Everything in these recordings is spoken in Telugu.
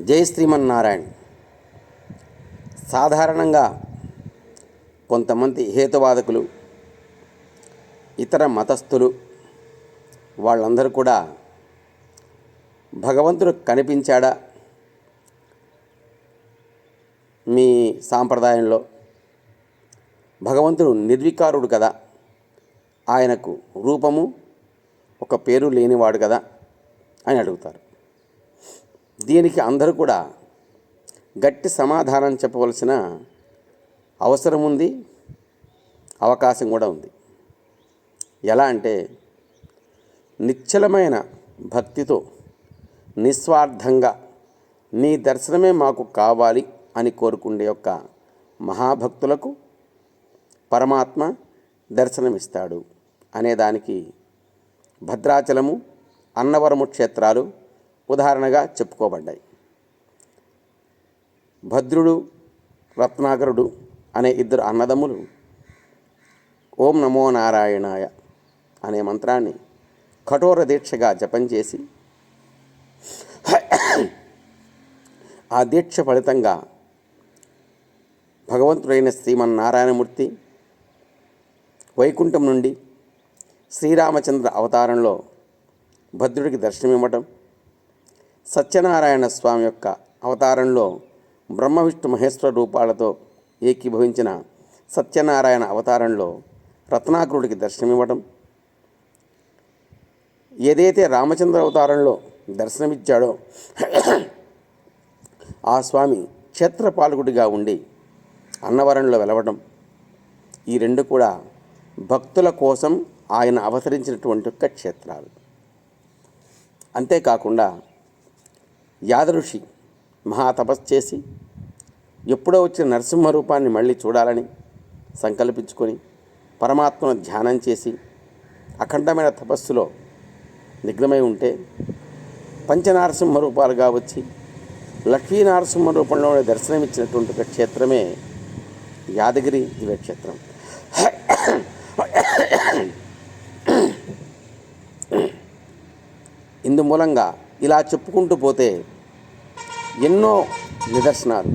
జై శ్రీమన్నారాయణ. సాధారణంగా కొంతమంది హేతువాదకులు ఇతర మతస్థులు వాళ్ళందరూ కూడా భగవంతుడు కనిపించాడా? మీ సాంప్రదాయంలో భగవంతుడు నిర్వికారుడు కదా? ఆయనకు రూపము ఒక పేరు లేనివాడు కదా? అని అడుగుతారు. దీనికి అందరూ కూడా గట్టి సమాధానం చెప్పవలసిన అవసరం ఉంది అవకాశం కూడా ఉంది. ఎలా అంటే నిశ్చలమైన భక్తితో నిస్వార్థంగా నీ దర్శనమే మాకు కావాలి అని కోరుకునే యొక్క మహాభక్తులకు పరమాత్మ దర్శనమిస్తాడు అనేదానికి భద్రాచలము అన్నవరము క్షేత్రాలు ఉదాహరణగా చెప్పుకోబడ్డాయి. భద్రుడు రత్నాకరుడు అనే ఇద్దరు అన్నదమ్ములు ఓం నమో నారాయణాయ అనే మంత్రాన్ని కఠోర దీక్షగా జపం చేసి ఆ దీక్ష ఫలితంగా భగవంతుడైన శ్రీమన్నారాయణమూర్తి వైకుంఠం నుండి శ్రీరామచంద్ర అవతారంలో భద్రుడికి దర్శనమివ్వటం సత్యనారాయణ స్వామి యొక్క అవతారంలో బ్రహ్మ విష్ణు మహేశ్వర రూపాలతో ఏకీభవించిన సత్యనారాయణ అవతారంలో రత్నాకరుడికి దర్శనమివ్వడం. ఏదైతే రామచంద్ర అవతారంలో దర్శనమిచ్చాడో ఆ స్వామి క్షేత్రపాలకుడిగా ఉండి అన్నవరంలో వెలవడం. ఈ రెండు కూడా భక్తుల కోసం ఆయన అవతరించినటువంటి యొక్క క్షేత్రాలు. అంతేకాకుండా యాదఋషి మహాతపస్సు చేసి ఎప్పుడో వచ్చిన నరసింహ రూపాన్ని మళ్ళీ చూడాలని సంకల్పించుకొని పరమాత్మను ధ్యానం చేసి అఖండమైన తపస్సులో నిగ్నమై ఉంటే పంచనారసింహ రూపాలుగా వచ్చి లక్ష్మీనరసింహ రూపంలోనే దర్శనమిచ్చినటువంటి ఒక క్షేత్రమే యాదగిరి దివ్యక్షేత్రం. ఇందు మూలంగా ఇలా చెప్పుకుంటూ పోతే ఎన్నో నిదర్శనాలు.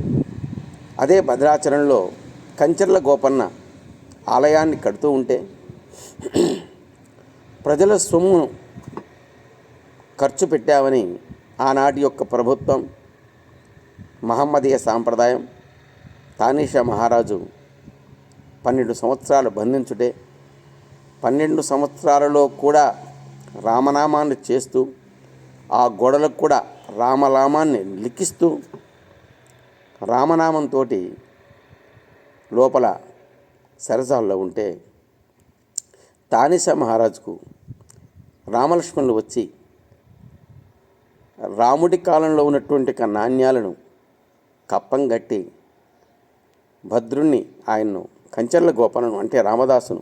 అదే భద్రాచలంలో కంచర్ల గోపన్న ఆలయాన్ని కడుతూ ఉంటే ప్రజల సొమ్మును ఖర్చు పెట్టామని ఆనాటి యొక్క ప్రభుత్వం మహమ్మదీయ సాంప్రదాయం తానీషా మహారాజు పన్నెండు సంవత్సరాలు బంధించుటే పన్నెండు సంవత్సరాలలో కూడా రామనామాన్ని చేస్తూ ఆ గోడలకు కూడా రామనామాన్ని లిఖిస్తూ రామనామంతో లోపల సరసాల్లో ఉంటే తానిషా మహారాజుకు రామలక్ష్మణులు వచ్చి రాముడి కాలంలో ఉన్నటువంటి నాణ్యాలను కప్పం గట్టి భద్రుణ్ణి ఆయన్ను కంచెర్ల గోపాలను అంటే రామదాసును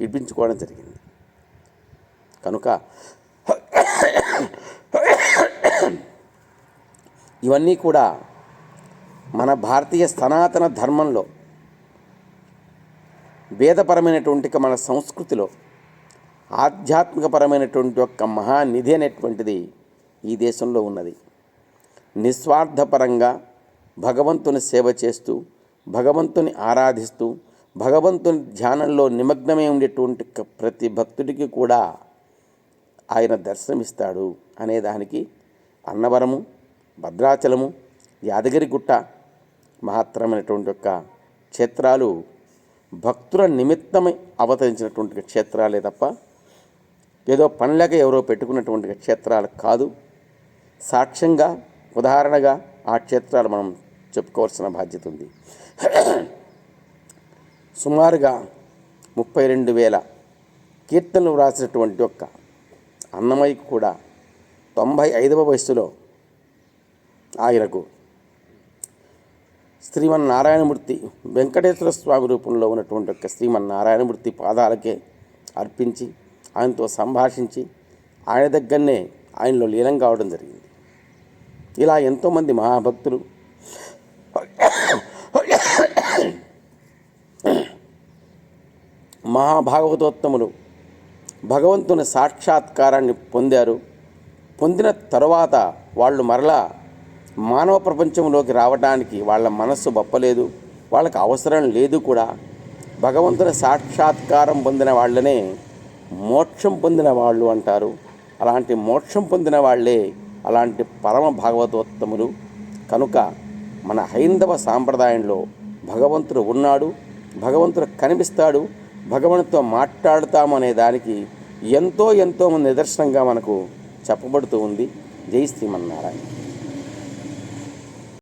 ఇప్పించుకోవడం జరిగింది. కనుక ఇవన్నీ కూడా మన భారతీయ సనాతన ధర్మంలో వేదపరమైనటువంటి మన సంస్కృతిలో ఆధ్యాత్మికపరమైనటువంటి ఒక మహానిధి అనేటువంటిది ఈ దేశంలో ఉన్నది. నిస్వార్థపరంగా భగవంతుని సేవ చేస్తూ భగవంతుని ఆరాధిస్తూ భగవంతుని ధ్యానంలో నిమగ్నమై ఉండేటువంటి ప్రతి భక్తుడికి కూడా ఆయన దర్శనమిస్తాడు అనేదానికి అన్నవరము భద్రాచలము యాదగిరిగుట్ట మహత్తరమైనటువంటి యొక్క క్షేత్రాలు భక్తుల నిమిత్తమై అవతరించినటువంటి క్షేత్రాలే తప్ప ఏదో పనులేక ఎవరో పెట్టుకున్నటువంటి క్షేత్రాలు కాదు. సాక్ష్యంగా ఉదాహరణగా ఆ క్షేత్రాలు మనం చెప్పుకోవాల్సిన బాధ్యత ఉంది. సుమారుగా ముప్పై రెండు వేల కీర్తనలు వ్రాసినటువంటి యొక్క అన్నమయ్య కూడా తొంభై ఐదవ వయసులో ఆయనకు. శ్రీమన్నారాయణమూర్తి వెంకటేశ్వర స్వామి రూపంలో ఉన్నటువంటి యొక్క శ్రీమన్నారాయణమూర్తి పాదాలకే అర్పించి ఆయనతో సంభాషించి ఆయన దగ్గరనే ఆయనలో లీనం కావడం జరిగింది. ఇలా ఎంతోమంది మహాభక్తులు మహాభాగవతోత్తములు భగవంతుని సాక్షాత్కారాన్ని పొందారు. పొందిన తరువాత వాళ్ళు మరలా మానవ ప్రపంచంలోకి రావడానికి వాళ్ళ మనస్సు బప్పలేదు వాళ్ళకి అవసరం లేదు కూడా. భగవంతుని సాక్షాత్కారం పొందిన వాళ్ళనే మోక్షం పొందిన వాళ్ళు అంటారు. అలాంటి మోక్షం పొందిన వాళ్ళే అలాంటి పరమ భాగవతోత్తములు. కనుక మన హైందవ సాంప్రదాయంలో భగవంతుడు ఉన్నాడు భగవంతుడు కనిపిస్తాడు భగవంతుతో మాట్లాడుతాము అనే దానికి ఎంతో ఎంతో నిదర్శనంగా మనకు చెప్పబడుతూ ఉంది. జై శ్రీమన్నారాయణ.